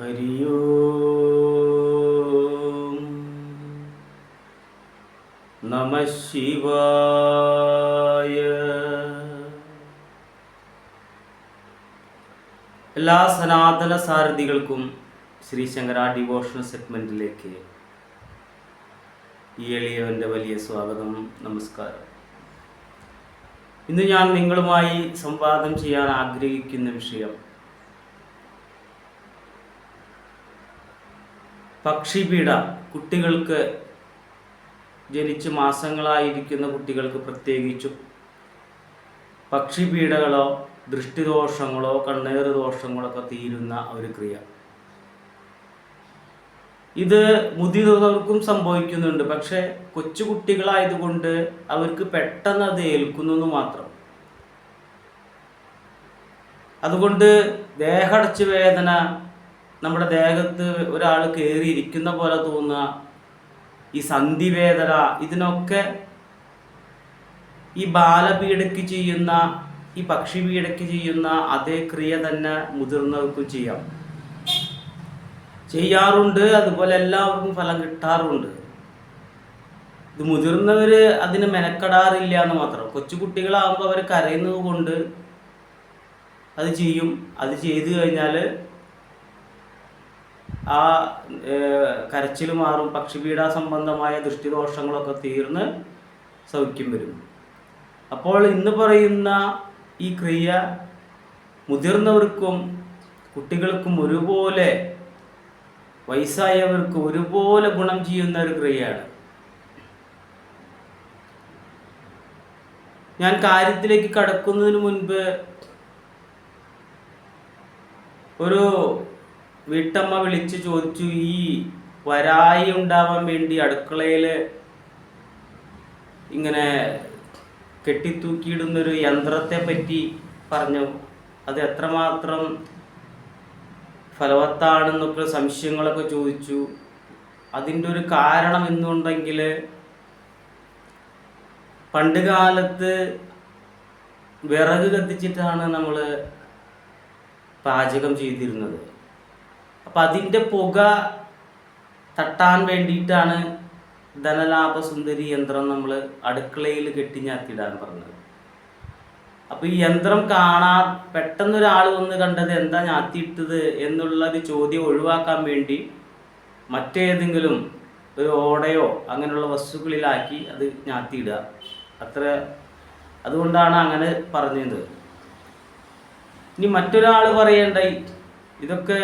ഹരി ഓം നമ ശിവായ. എല്ലാ സനാതന സാരഥികൾക്കും ശ്രീ ശങ്കര ഡിവോഷണൽ സെഗ്മെന്റിലേക്ക് ഈ എളിയവന്റെ വലിയ സ്വാഗതം നമസ്കാരം. ഇന്ന് ഞാൻ നിങ്ങളുമായി സംവാദം ചെയ്യാൻ ആഗ്രഹിക്കുന്ന വിഷയം പക്ഷിപീഡ കുട്ടികൾക്ക് ജനിച്ച് മാസങ്ങളായിരിക്കുന്ന കുട്ടികൾക്ക് പ്രത്യേകിച്ചും. പക്ഷിപീഡകളോ ദൃഷ്ടിദോഷങ്ങളോ കണ്ണേറ് ദോഷങ്ങളൊക്കെ തീരുന്ന ഒരു ക്രിയ. ഇത് മുതിർന്നവർക്കും സംഭവിക്കുന്നുണ്ട്. പക്ഷേ കൊച്ചുകുട്ടികളായതുകൊണ്ട് അവർക്ക് പെട്ടെന്ന് അത് ഏൽക്കുന്നു മാത്രം. അതുകൊണ്ട് ദേഹടച്ചു വേദന നമ്മുടെ ദേഹത്ത് ഒരാൾ കയറിയിരിക്കുന്ന പോലെ തോന്നുക ഈ സന്ധിവേദന ഇതിനൊക്കെ ഈ ബാലപീഡയ്ക്ക് ചെയ്യുന്ന ഈ പക്ഷി പീഡയ്ക്ക് ചെയ്യുന്ന അതേ ക്രിയ തന്നെ മുതിർന്നവർക്കും ചെയ്യാം. ചെയ്യാറുണ്ട് അതുപോലെ എല്ലാവർക്കും ഫലം കിട്ടാറുണ്ട്. ഇത് മുതിർന്നവർ അതിന് മെനക്കെടാറില്ല എന്ന് മാത്രം. കൊച്ചുകുട്ടികളാകുമ്പോൾ അവർ കരയുന്നത് കൊണ്ട് അത് ചെയ്യും. അത് ചെയ്തു കഴിഞ്ഞാൽ ആ കരച്ചിൽ മാറും പക്ഷിപീഡ സംബന്ധമായ ദൃഷ്ടിദോഷങ്ങളൊക്കെ തീർന്ന് സൗഖ്യം വരും. അപ്പോൾ ഇന്ന് പറയുന്ന ഈ ക്രിയ മുതിർന്നവർക്കും കുട്ടികൾക്കും ഒരുപോലെ വയസ്സായവർക്ക് ഒരുപോലെ ഗുണം ചെയ്യുന്ന ഒരു ക്രിയയാണ്. ഞാൻ കാര്യത്തിലേക്ക് കടക്കുന്നതിന് മുൻപ് ഒരു വീട്ടമ്മ വിളിച്ചു ചോദിച്ചു ഈ വരായി ഉണ്ടാവാൻ വേണ്ടി അടുക്കളയിൽ ഇങ്ങനെ കെട്ടിത്തൂക്കിയിടുന്നൊരു യന്ത്രത്തെ പറ്റി പറഞ്ഞു. അത് എത്രമാത്രം ഫലവത്താണെന്നൊക്കെ സംശയങ്ങളൊക്കെ ചോദിച്ചു. അതിന്റെ ഒരു കാരണം എന്നുണ്ടെങ്കിൽ പണ്ട് കാലത്ത് വിറക് കത്തിച്ചിട്ടാണ് നമ്മൾ പാചകം ചെയ്തിരുന്നത്. അപ്പം അതിന്റെ പുക തട്ടാൻ വേണ്ടിയിട്ടാണ് ധനലാഭസുന്ദരി യന്ത്രം നമ്മൾ അടുക്കളയിൽ കെട്ടിഞ്ഞാത്തിയിടാൻ പറഞ്ഞത്. അപ്പോൾ ഈ യന്ത്രം കാണാൻ പെട്ടെന്ന് ഒരാൾ വന്ന് കണ്ടത് എന്താ ഞാത്തിയിട്ടത് എന്നുള്ളത് ചോദ്യം ഒഴിവാക്കാൻ വേണ്ടി മറ്റേതെങ്കിലും ഒരു ഓടയോ അങ്ങനെയുള്ള വസ്തുക്കളിലാക്കി അത് ഞാത്തിയിടുക. അത്ര അതുകൊണ്ടാണ് അങ്ങനെ പറഞ്ഞത്. ഇനി മറ്റൊരാൾ പറയേണ്ട ഇതൊക്കെ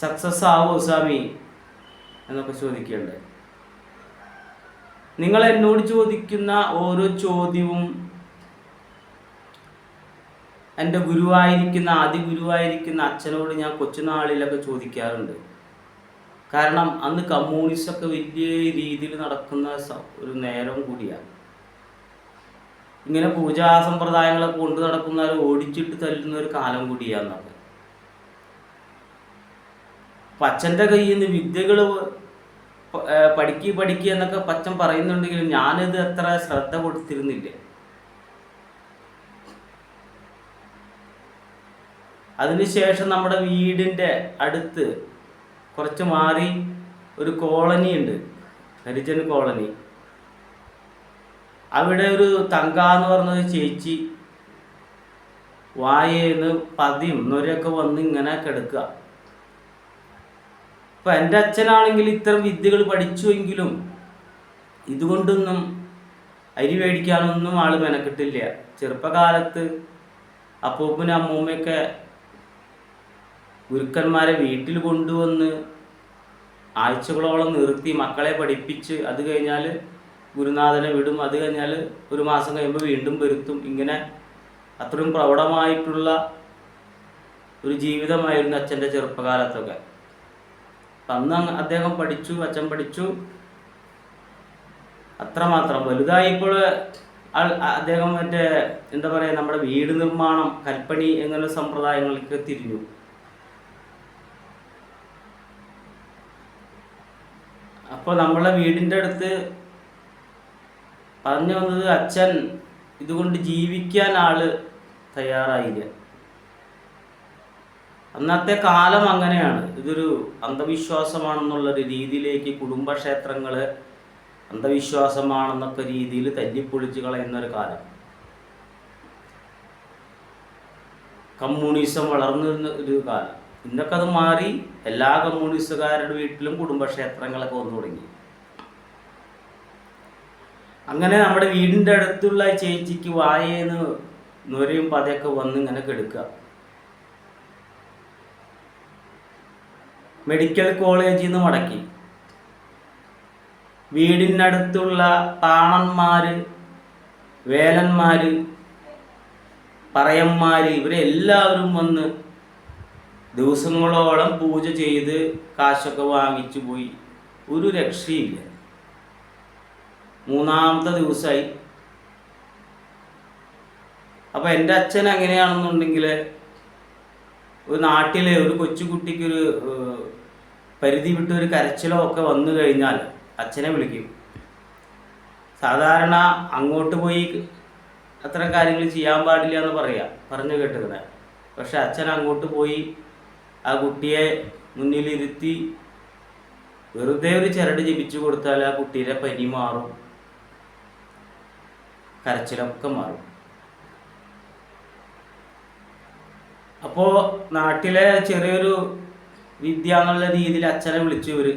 സക്സസ് ആവോ സ്വാമി? എന്നൊക്കെ ചോദിക്കേണ്ടത് നിങ്ങൾ എന്നോട് ചോദിക്കുന്ന ഓരോ ചോദ്യവും എന്റെ ഗുരുവായിരിക്കുന്ന ആദ്യ ഗുരുവായിരിക്കുന്ന അച്ഛനോട് ഞാൻ കൊച്ചുനാളിലൊക്കെ ചോദിക്കാറുണ്ട്. കാരണം അന്ന് കമ്മ്യൂണിസ്റ്റൊക്കെ വലിയ രീതിയിൽ നടക്കുന്ന ഒരു നേരം കൂടിയാണ്. ഇങ്ങനെ പൂജാ സമ്പ്രദായങ്ങളൊക്കെ കൊണ്ടു നടക്കുന്നവരെ ഓടിച്ചിട്ട് തല്ലുന്ന ഒരു കാലം കൂടിയാണെന്നത് അപ്പം അച്ഛന്റെ കയ്യിൽ നിന്ന് വിദ്യകൾ പഠിക്കി പഠിക്കുക എന്നൊക്കെ പച്ചൻ പറയുന്നുണ്ടെങ്കിലും ഞാനിത് അത്ര ശ്രദ്ധ കൊടുത്തിരുന്നില്ല. അതിനുശേഷം നമ്മുടെ വീടിന്റെ അടുത്ത് കുറച്ച് മാറി ഒരു കോളനി ഉണ്ട് ഹരിജൻ കോളനി. അവിടെ ഒരു തങ്ക എന്ന് പറഞ്ഞൊരു ചേച്ചി വായേന്ന് പതിയും നൊരൊക്കെ വന്ന് ഇങ്ങനെ കിടക്കുക. അപ്പം എന്റെ അച്ഛനാണെങ്കിൽ ഇത്തരം വിദ്യകൾ പഠിച്ചുവെങ്കിലും ഇതുകൊണ്ടൊന്നും അരി മേടിക്കാനൊന്നും ആൾ മെനക്കെട്ടില്ല. ചെറുപ്പകാലത്ത് അപ്പൂപ്പനും അമ്മൂമ്മയൊക്കെ ഗുരുക്കന്മാരെ വീട്ടിൽ കൊണ്ടുവന്ന് ആഴ്ചകളോളം നിർത്തി മക്കളെ പഠിപ്പിച്ച് അത് കഴിഞ്ഞാൽ ഗുരുനാഥനെ വിടും. അത് കഴിഞ്ഞാൽ ഒരു മാസം കഴിയുമ്പോൾ വീണ്ടും വരുത്തും. ഇങ്ങനെ അത്രയും പ്രൗഢമായിട്ടുള്ള ഒരു ജീവിതമായിരുന്നു അച്ഛന്റെ ചെറുപ്പകാലത്തൊക്കെ. അന്ന് അദ്ദേഹം പഠിച്ചു അച്ഛൻ പഠിച്ചു. അത്രമാത്രം. വലുതായപ്പോൾ അദ്ദേഹം മറ്റേ എന്താ പറയുക നമ്മുടെ വീട് നിർമ്മാണം കൽപ്പണി എന്നുള്ള സമ്പ്രദായങ്ങൾക്ക് തിരിഞ്ഞു. അപ്പോൾ നമ്മളെ വീടിന്റെ അടുത്ത് പറഞ്ഞു വന്നത് അച്ഛൻ ഇതുകൊണ്ട് ജീവിക്കാൻ ആൾ തയ്യാറായില്ല. അന്നത്തെ കാലം അങ്ങനെയാണ്. ഇതൊരു അന്ധവിശ്വാസമാണെന്നുള്ളൊരു രീതിയിലേക്ക് കുടുംബക്ഷേത്രങ്ങൾ അന്ധവിശ്വാസമാണെന്നൊക്കെ രീതിയിൽ തല്ലിപ്പൊളിച്ച് കളയുന്ന ഒരു കാലം. കമ്മ്യൂണിസം വളർന്നിരുന്ന ഒരു കാലം. ഇന്നൊക്കെ അത് മാറി എല്ലാ കമ്മ്യൂണിസ്റ്റുകാരുടെ വീട്ടിലും കുടുംബക്ഷേത്രങ്ങളൊക്കെ വന്നു തുടങ്ങി. അങ്ങനെ നമ്മുടെ വീടിന്റെ അടുത്തുള്ള ചേച്ചിക്ക് വായേന്ന് നൊരയും പതയൊക്കെ വന്ന് ഇങ്ങനെ കെടുക്കുക. മെഡിക്കൽ കോളേജിൽ നിന്ന് മടക്കി. വീടിനടുത്തുള്ള പാണന്മാര് വേലന്മാർ പറയന്മാര് ഇവരെല്ലാവരും വന്ന് ദിവസങ്ങളോളം പൂജ ചെയ്ത് കാശൊക്കെ വാങ്ങിച്ചു പോയി. ഒരു രക്ഷയില്ല. മൂന്നാമത്തെ ദിവസമായി അപ്പൊ എന്റെ അച്ഛൻ എങ്ങനെയാണെന്നുണ്ടെങ്കിൽ ഒരു നാട്ടിലെ ഒരു കൊച്ചുകുട്ടിക്ക് ഒരു ഏഹ്, പരിധി വിട്ട് ഒരു കരച്ചിലോ ഒക്കെ വന്നു കഴിഞ്ഞാൽ അച്ഛനെ വിളിക്കും. സാധാരണ അങ്ങോട്ട് പോയി അത്തരം കാര്യങ്ങൾ ചെയ്യാൻ പാടില്ല എന്ന് പറയാം. പറഞ്ഞു കേട്ടിരുന്നത് പക്ഷെ അച്ഛൻ അങ്ങോട്ട് പോയി ആ കുട്ടിയെ മുന്നിലിരുത്തി വെറുതെ ഒരു ചരട് ജപിച്ചു കൊടുത്താൽ ആ കുട്ടിയുടെ പനി മാറും. കരച്ചിലൊക്കെ മാറും. അപ്പോൾ നാട്ടിലെ ചെറിയൊരു വിദ്യ എന്നുള്ള രീതിയിൽ അച്ഛനെ വിളിച്ചു ഇവർ.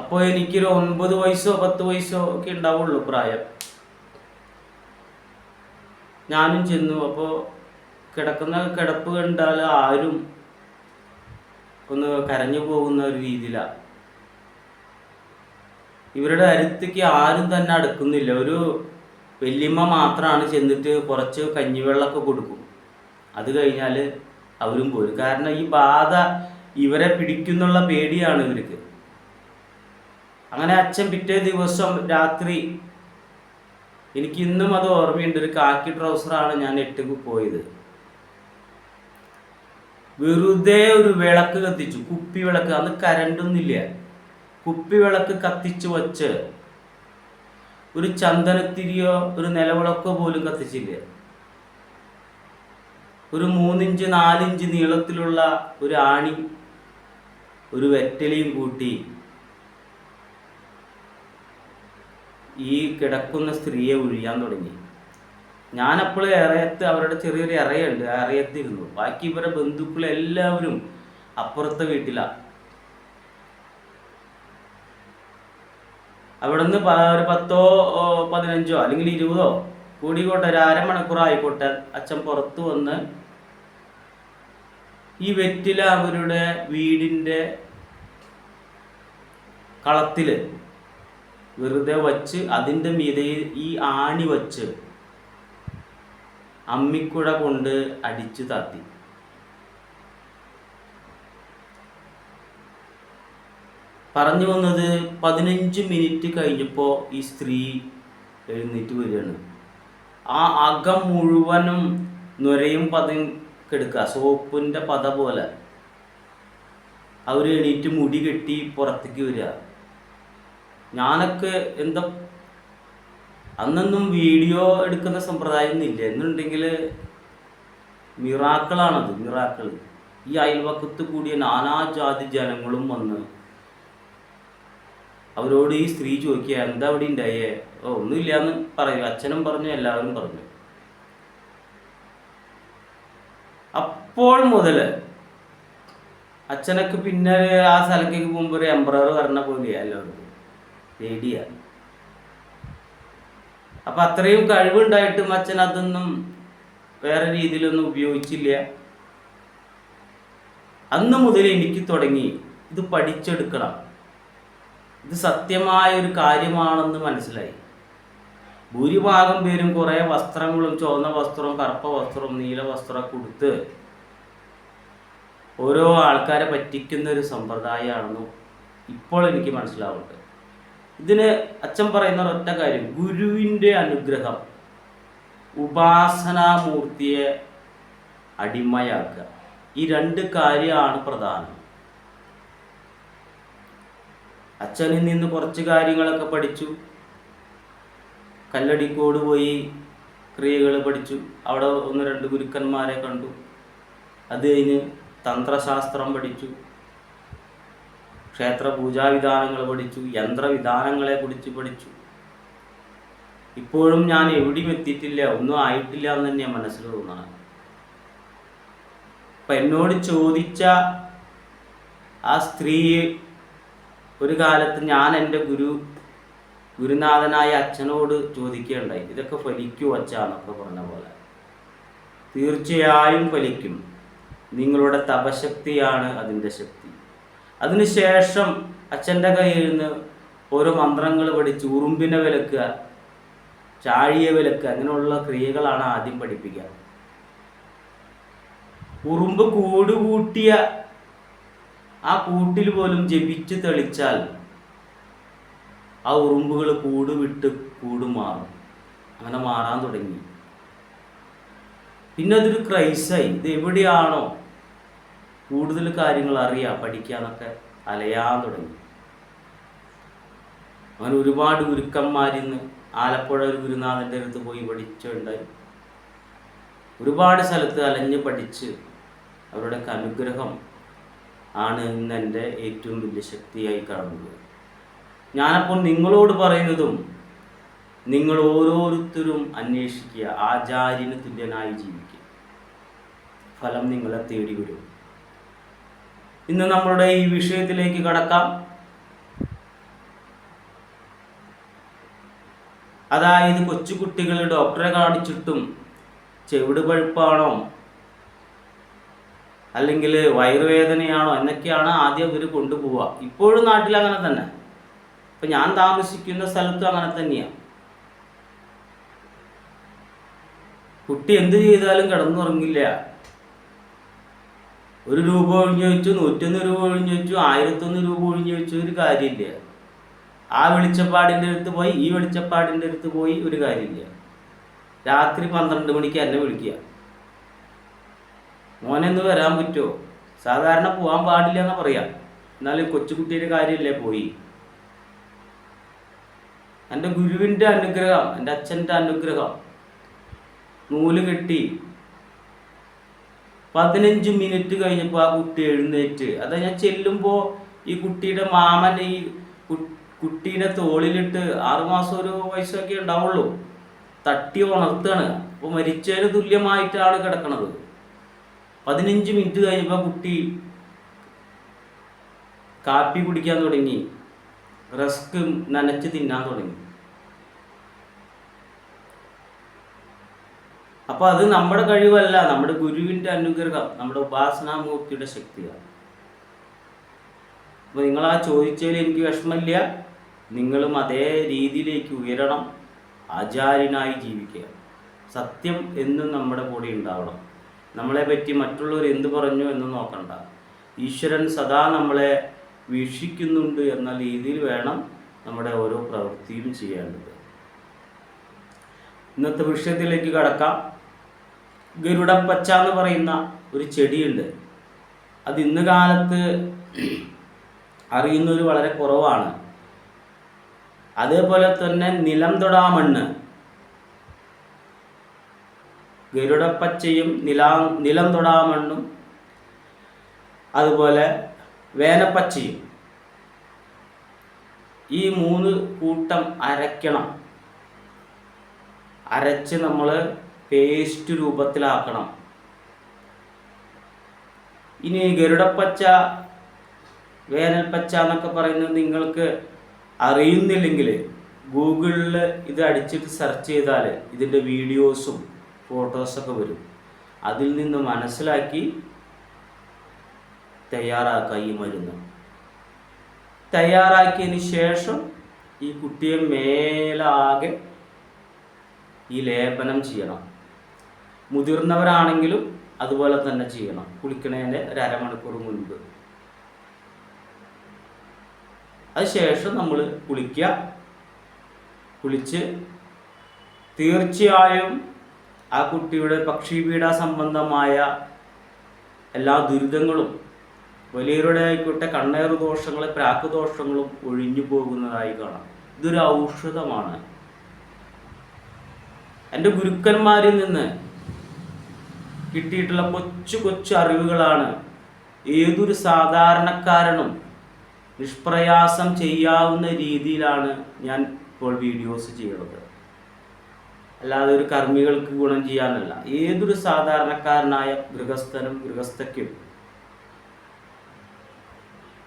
അപ്പോൾ എനിക്കൊരു ഒൻപത് വയസ്സോ പത്ത് വയസ്സോ ഒക്കെ ഉണ്ടാവുള്ളൂ പ്രായം. ഞാനും ചെന്നു. അപ്പോൾ കിടക്കുന്ന കിടപ്പ് കണ്ടാൽ ആരും ഒന്ന് കരഞ്ഞു പോകുന്ന ഒരു രീതിയിലാണ് ഇവരുടെ അടുത്തേക്ക് ആരും തന്നെ അടുക്കുന്നില്ല. ഒരു വല്യമ്മ മാത്രമാണ് ചെന്നിട്ട് കുറച്ച് കഞ്ഞിവെള്ളമൊക്കെ കൊടുക്കും. അത് കഴിഞ്ഞാൽ അവരും പോരും. കാരണം ഈ ബാധ ഇവരെ പിടിക്കുന്നുള്ള പേടിയാണ് ഇവർക്ക്. അങ്ങനെ അച്ഛൻ പിറ്റേ ദിവസം രാത്രി എനിക്ക് ഇന്നും അത് ഓർമ്മയുണ്ട്. ഒരു കാക്കി ട്രൗസറാണ് ഞാൻ എട്ടുക്ക് പോയത്. വെറുതെ ഒരു വിളക്ക് കത്തിച്ചു. കുപ്പി വിളക്ക്. അന്ന് കരണ്ടൊന്നുമില്ല കുപ്പി വിളക്ക് കത്തിച്ചു വച്ച് ഒരു ചന്ദനത്തിരിയോ ഒരു നിലവിളക്കോ പോലും കത്തിച്ചില്ല. ഒരു മൂന്നിഞ്ച് നാലിഞ്ച് നീളത്തിലുള്ള ഒരു ആണി ഒരു വെറ്റലിയും കൂട്ടി ഈ കിടക്കുന്ന സ്ത്രീയെ ഒഴിയാൻ തുടങ്ങി. ഞാനപ്പോൾ ഇറയത്ത് അവരുടെ ചെറിയൊരു ഇറയുണ്ട് ആ ഇറയത്തിരുന്നു ബാക്കി ഇവരുടെ ബന്ധുക്കൾ എല്ലാവരും അപ്പുറത്തെ വീട്ടിലാണ് അവിടുന്ന് ഒരു പത്തോ പതിനഞ്ചോ അല്ലെങ്കിൽ ഇരുപതോ കൂടിക്കോട്ടെ ഒരു അരമണിക്കൂർ ആയിക്കോട്ടെ അച്ഛൻ പുറത്തു വന്ന് ഈ വെറ്റില അവരുടെ വീടിന്റെ കളത്തിൽ വെറുതെ വച്ച് അതിന്റെ മീതെ ഈ ആണി വച്ച് അമ്മിക്കുട കൊണ്ട് അടിച്ചു താത്തി. പറഞ്ഞു വന്നത് പതിനഞ്ച് മിനിറ്റ് കഴിഞ്ഞപ്പോൾ ഈ സ്ത്രീ എഴുന്നേറ്റ് വരികയാണ്. ആ അകം മുഴുവനും നുരയും പതയും കെടുക്കുക. സോപ്പിന്റെ പത പോലെ. അവർ എണീറ്റ് മുടി കെട്ടി പുറത്തേക്ക് വരിക. ഞാനൊക്കെ എന്താ അന്നൊന്നും വീഡിയോ എടുക്കുന്ന സമ്പ്രദായം ഒന്നുമില്ല എന്നുണ്ടെങ്കിൽ മിറാക്കളാണത് മിറാക്കൾ ഈ അയൽവക്കത്ത് കൂടിയ നാനാജാതി ജനങ്ങളും വന്ന് അവരോട് ഈ സ്ത്രീ ചോദിക്കുക എന്താ അവിടെ ഉണ്ടായേ? ഓ ഒന്നുമില്ല എന്ന് പറയും. അച്ഛനും പറഞ്ഞു എല്ലാവരും പറഞ്ഞു. അപ്പോൾ മുതൽ അച്ഛനൊക്കെ പിന്നെ ആ സ്ഥലത്തേക്ക് പോകുമ്പോൾ ഒരു എംബ്രയർ പറഞ്ഞ പോലെയാ എല്ലാവർക്കും. പേടിയാ. അപ്പൊ അത്രയും കഴിവുണ്ടായിട്ടും അച്ഛൻ അതൊന്നും വേറെ രീതിയിലൊന്നും ഉപയോഗിച്ചില്ല. അന്ന് മുതൽ എനിക്ക് തുടങ്ങി. ഇത് പഠിച്ചെടുക്കണം. ഇത് സത്യമായ ഒരു കാര്യമാണെന്ന് മനസ്സിലായി. ഭൂരിഭാഗം പേരും കുറേ വസ്ത്രങ്ങളും ചുവന്ന വസ്ത്രവും കറുപ്പ വസ്ത്രവും നീല വസ്ത്രമൊക്കെ കൊടുത്ത് ഓരോ ആൾക്കാരെ പറ്റിക്കുന്ന ഒരു സമ്പ്രദായമാണെന്ന് ഇപ്പോൾ എനിക്ക് മനസ്സിലാവുന്നുണ്ട്. ഇതിന് അച്ഛൻ പറയുന്ന ഒറ്റ കാര്യം ഗുരുവിന്റെ അനുഗ്രഹം ഉപാസനാമൂർത്തിയെ അടിമയാക്കുക. ഈ രണ്ട് കാര്യമാണ് പ്രധാനം. അച്ഛനിൽ നിന്ന് കുറച്ച് കാര്യങ്ങളൊക്കെ പഠിച്ചു. കല്ലടിക്കോട് പോയി ക്രിയകൾ പഠിച്ചു. അവിടെ ഒന്ന് രണ്ട് ഗുരുക്കന്മാരെ കണ്ടു. അത് കഴിഞ്ഞ് തന്ത്രശാസ്ത്രം പഠിച്ചു. ക്ഷേത്ര പൂജാവിധാനങ്ങൾ പഠിച്ചു. യന്ത്രവിധാനങ്ങളെ കുറിച്ച് പഠിച്ചു. ഇപ്പോഴും ഞാൻ എവിടെയും എത്തിയിട്ടില്ല. ഒന്നും ആയിട്ടില്ല എന്ന് തന്നെയാണ് മനസ്സിൽ തോന്നണം അപ്പൊ എന്നോട് ചോദിച്ച ആ സ്ത്രീ ഒരു കാലത്ത് ഞാൻ എന്റെ ഗുരു ഗുരുനാഥനായ അച്ഛനോട് ചോദിക്കുകയുണ്ടായി. ഇതൊക്കെ ഫലിക്കൂ അച്ഛന്നൊക്കെ പറഞ്ഞ പോലെ. തീർച്ചയായും ഫലിക്കും. നിങ്ങളുടെ തപശക്തിയാണ് അതിന്റെ ശക്തി. അതിനുശേഷം അച്ഛന്റെ കയ്യിൽ നിന്ന് ഓരോ മന്ത്രങ്ങൾ പഠിച്ച് ഉറുമ്പിനെ വിലക്കുക ചാഴിയെ വിലക്കുക അങ്ങനെയുള്ള ക്രിയകളാണ് ആദ്യം പഠിപ്പിക്കുക. ഉറുമ്പ് കൂടുകൂട്ടിയ ആ കൂട്ടിൽ പോലും ജപിച്ച് തെളിച്ചാൽ ആ ഉറുമ്പുകൾ കൂടുവിട്ട് കൂടുമാറും. കൂട് മാറും അങ്ങനെ മാറാൻ തുടങ്ങി. പിന്നെ അതൊരു ക്രൈസായി. ഇത് എവിടെയാണോ കൂടുതൽ കാര്യങ്ങൾ അറിയാം പഠിക്കാന്നൊക്കെ അലയാൻ തുടങ്ങി. അങ്ങനെ ഒരുപാട് ഗുരുക്കന്മാരിന്ന് ആലപ്പുഴ ഒരു ഗുരുനാഥന്റെ അടുത്ത് പോയി പഠിച്ചുണ്ടായി ഒരുപാട് സ്ഥലത്ത് അലഞ്ഞ് പഠിച്ച് അവരുടെ അനുഗ്രഹം ആണ് ഇന്ന് എന്റെ ഏറ്റവും വലിയ ശക്തിയായി കാണുന്നത് ഞാനപ്പോൾ നിങ്ങളോട് പറയുന്നതും നിങ്ങൾ ഓരോരുത്തരും അന്വേഷിക്കുക ആചാര്യന് തുല്യനായി ജീവിക്കുക. ഫലം നിങ്ങളെ തേടി വരും. ഇന്ന് നമ്മളുടെ ഈ വിഷയത്തിലേക്ക് കടക്കാം. അതായത് കൊച്ചുകുട്ടികൾ ഡോക്ടറെ കാണിച്ചിട്ടും ചെവിട് പഴുപ്പാണോ? അല്ലെങ്കിൽ വയറുവേദനയാണോ? എന്നൊക്കെയാണ് ആദ്യം ഇവർ കൊണ്ടുപോവുക. ഇപ്പോഴും നാട്ടിൽ അങ്ങനെ തന്നെ. ഇപ്പം ഞാൻ താമസിക്കുന്ന സ്ഥലത്തും അങ്ങനെ തന്നെയാണ് കുട്ടി എന്ത് ചെയ്താലും കിടന്നുറങ്ങില്ല. ഒരു രൂപ ഒഴിഞ്ഞു വെച്ചു നൂറ്റൊന്ന് രൂപ ഒഴിഞ്ഞു വെച്ചു ആയിരത്തൊന്ന് രൂപ ഒഴിഞ്ഞു വെച്ചു ഒരു കാര്യമില്ല. ആ വെളിച്ചപ്പാടിന്റെ അടുത്ത് പോയി ഈ വെളിച്ചപ്പാടിന്റെ അടുത്ത് പോയി ഒരു കാര്യമില്ല. രാത്രി പന്ത്രണ്ട് മണിക്ക് എന്നെ വിളിക്കുക. മോനെന്ന് വരാൻ പറ്റുമോ? സാധാരണ പോകാൻ പാടില്ല എന്ന് പറയാം. എന്നാലും കൊച്ചുകുട്ടിയുടെ കാര്യമല്ലേ പോയി. എന്റെ ഗുരുവിന്റെ അനുഗ്രഹം എന്റെ അച്ഛന്റെ അനുഗ്രഹം. നൂൽ കെട്ടി പതിനഞ്ച് മിനിറ്റ് കഴിഞ്ഞപ്പോൾ ആ കുട്ടി എഴുന്നേറ്റ്. അതാ ഞാൻ ചെല്ലുമ്പോൾ ഈ കുട്ടിയുടെ മാമൻ ഈ കുട്ടീനെ തോളിലിട്ട് ആറുമാസം ഒരു വയസ്സൊക്കെ ഉണ്ടാവുള്ളൂ. തട്ടി ഉണർത്താണ്. അപ്പോൾ മരിച്ചതിന് തുല്യമായിട്ടാണ് കിടക്കുന്നത് പതിനഞ്ച് മിനിറ്റ് കഴിഞ്ഞപ്പോൾ കുട്ടി കാപ്പി കുടിക്കാൻ തുടങ്ങി. റസ്ക് നനച്ച് തിന്നാൻ തുടങ്ങി. അപ്പൊ അത് നമ്മുടെ കഴിവല്ല നമ്മുടെ ഗുരുവിന്റെ അനുഗ്രഹം നമ്മുടെ ഉപാസനാമൂർത്തിയുടെ ശക്തിയാണ്. അപ്പൊ നിങ്ങൾ ആ ചോദിച്ചതിൽ എനിക്ക് വിഷമമില്ല. നിങ്ങളും അതേ രീതിയിലേക്ക് ഉയരണം ആചാര്യനായി ജീവിക്കുക. സത്യം എന്നും നമ്മുടെ കൂടെ ഉണ്ടാവണം. നമ്മളെ പറ്റി മറ്റുള്ളവർ എന്ത് പറഞ്ഞു എന്ന് നോക്കണ്ട. ഈശ്വരൻ സദാ നമ്മളെ വീക്ഷിക്കുന്നുണ്ട് എന്ന രീതിയിൽ വേണം നമ്മുടെ ഓരോ പ്രവൃത്തിയും ചെയ്യേണ്ടത്. ഇന്നത്തെ വിഷയത്തിലേക്ക് കടക്കാം. ഗരുഡപ്പച്ച എന്ന് പറയുന്ന ഒരു ചെടിയുണ്ട്. അത് ഇന്ന് കാലത്ത് അറിയുന്നവർ വളരെ കുറവാണ്. അതേപോലെ തന്നെ നിലം തൊടാമണ്ണ് ഗരുഡപ്പച്ചയും നിലാ നിലം തൊടാമണ്ണും അതുപോലെ വേനപ്പച്ചയും. ഈ മൂന്ന് കൂട്ടം അരയ്ക്കണം. അരച്ച് നമ്മൾ പേസ്റ്റ് രൂപത്തിലാക്കണം. ഇനി ഗരുഡപ്പച്ച വേനൽപ്പച്ച എന്നൊക്കെ പറയുന്നത് നിങ്ങൾക്ക് അറിയുന്നില്ലെങ്കിൽ ഗൂഗിളിൽ ഇത് അടിച്ചിട്ട് സെർച്ച് ചെയ്താൽ ഇതിന്റെ വീഡിയോസും ഫോട്ടോസൊക്കെ വരും. അതിൽ നിന്ന് മനസ്സിലാക്കി തയ്യാറാക്കുക ഈ മരുന്ന്. തയ്യാറാക്കിയതിന് ശേഷം ഈ കുട്ടിയെ മേലാകെ ഈ ലേപനം ചെയ്യണം. മുതിർന്നവരാണെങ്കിലും അതുപോലെ തന്നെ ചെയ്യണം. കുളിക്കണേന്റെ ഒരു അരമണിക്കൂർ മുൻപ്. അതിനുശേഷം നമ്മൾ കുളിക്കുക. കുളിച്ച് തീർച്ചയായും ആ കുട്ടിയുടെ പക്ഷിപീഡ സംബന്ധമായ എല്ലാ ദുരിതങ്ങളും വലിയവരുടെ ആയിക്കോട്ടെ കണ്ണേറ് ദോഷങ്ങൾ പ്രാക്ക് ദോഷങ്ങളും ഒഴിഞ്ഞു പോകുന്നതായി കാണാം. ഇതൊരു ഔഷധമാണ്. എന്റെ ഗുരുക്കന്മാരിൽ നിന്ന് കിട്ടിയിട്ടുള്ള കൊച്ചു കൊച്ചു അറിവുകളാണ്. ഏതൊരു സാധാരണക്കാരനും നിഷ്പ്രയാസം ചെയ്യാവുന്ന രീതിയിലാണ് ഞാൻ ഇപ്പോൾ വീഡിയോസ് ചെയ്യുന്നത്. അല്ലാതെ ഒരു കർമ്മികൾക്ക് ഗുണം ചെയ്യാനല്ല. ഏതൊരു സാധാരണക്കാരനായ ഗൃഹസ്ഥനും ഗൃഹസ്ഥയ്ക്കും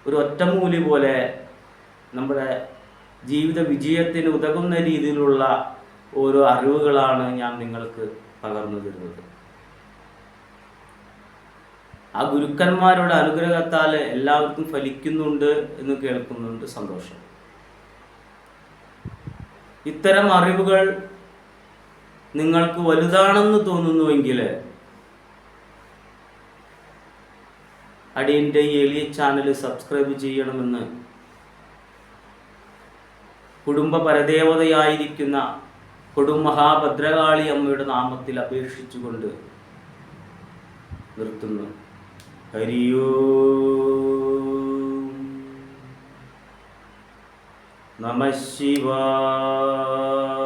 ഒരു ഒറ്റമൂലി പോലെ നമ്മുടെ ജീവിത വിജയത്തിന് ഉതകുന്ന രീതിയിലുള്ള ഓരോ അറിവുകളാണ് ഞാൻ നിങ്ങൾക്ക് പകർന്നു തരുന്നത്. ആ ഗുരുക്കന്മാരുടെ അനുഗ്രഹത്താൽ എല്ലാവർക്കും ഫലിക്കുന്നുണ്ട് എന്ന് കേൾക്കുന്നുണ്ട് സന്തോഷം. ഇത്തരം അറിവുകൾ നിങ്ങൾക്ക് വലുതാണെന്ന് തോന്നുന്നുവെങ്കിൽ അടിയന്റെ ഈ എളിയ ചാനൽ സബ്സ്ക്രൈബ് ചെയ്യണമെന്ന് കുടുംബ പരദേവതയായിരിക്കുന്ന കൊടും മഹാഭദ്രകാളി അമ്മയുടെ നാമത്തിൽ അപേക്ഷിച്ചുകൊണ്ട് നിർത്തുന്നു. ഹരിയോ. നമ ശിവായ